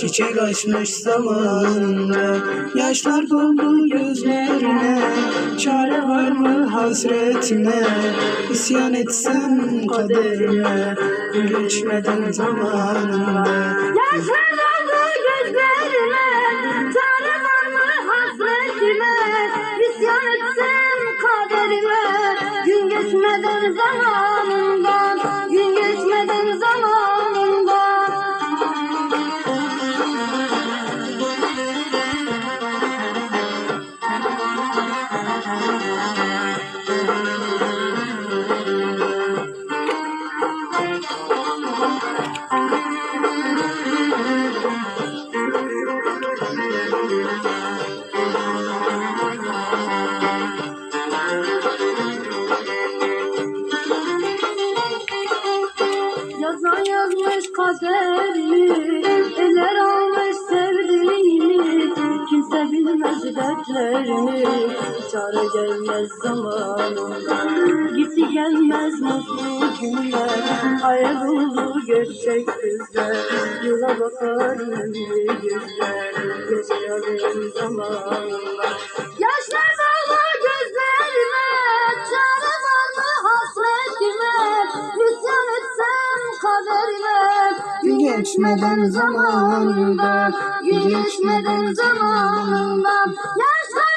Çiçek açmış zamanında. Yaşlar doldu gözlerine Çare var mı hasretine? İsyan etsem kaderime. Geçmeden zamanında. Yaşlar doldu gözlerime. Çare var mı hasretime İsyan etsem kaderime. Gün geçmeden zamanından Yazan yazmış kaderini Eller almış sevdiğini Kimse bilmez dertlerini. Çare gelmez zamanında Gitti gelmez mutlu günler. Ayrıldı gerçek yüzler Yıla bakar ömrü geçmeden zamanında. geçmeden zamanında. Yaşlar